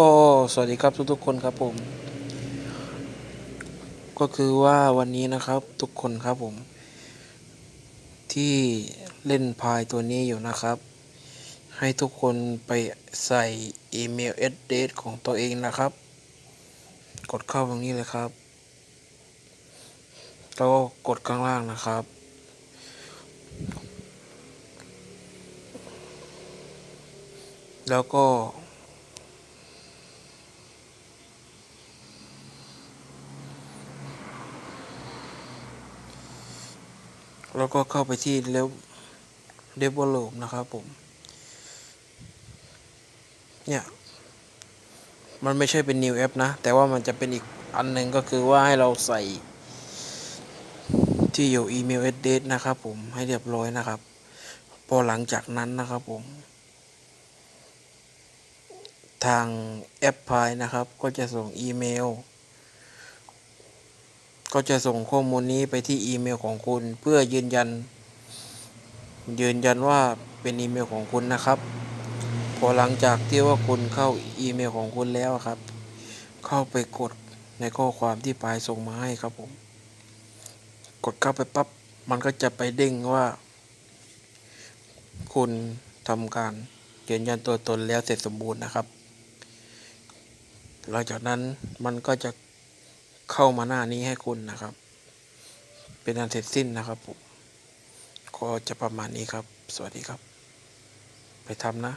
ก็สวัสดีครับทุกๆคนครับผม ก็คือว่าวันนี้นะครับทุกคนครับผม ที่เล่นพายตัวนี้อยู่นะครับ ให้ทุกคนไปใส่อีเมล a d d r e s ของตัวเองนะครับ กดเข้าตรงนี้เลยครับ แล้วก็กดข้างล่างนะครับแล้วก็ แล้วก็เข้าไปที่เลฟเดเวลลปนะครับผม เนี่ย มันไม่ใช่เป็น new app นะ แต่ว่ามันจะเป็นอีกอันหนึ่งก็คือว่าให้เราใส่ ที่อยู่อีเมล address นะครับผมให้เรียบร้อยนะครับ พอหลังจากนั้นนะครับผม ทางแอปพายนะครับ ก็จะส่งอีเมล ก็จะส่งข้อมูลนี้ไปที่อีเมลของคุณเพื่อยืนยัน ยืนยันว่าเป็นอีเมลของคุณนะครับ พอหลังจากที่ว่าคุณเข้าอีเมลของคุณแล้วครับ เข้าไปกดในข้อความที่ปลายส่งมาให้ครับผม กดเข้าไปปั๊บมันก็จะไปเด้งว่า คุณทำการยืนยันตัวตนแล้วเสร็จสมบูรณ์นะครับ หลังจากนั้นมันก็จะ เข้ามาหน้านี้ให้คุณนะครับ เป็นอันเสร็จสิ้นนะครับผมก็จะประมาณนี้ครับ สวัสดีครับ ไปทำนะ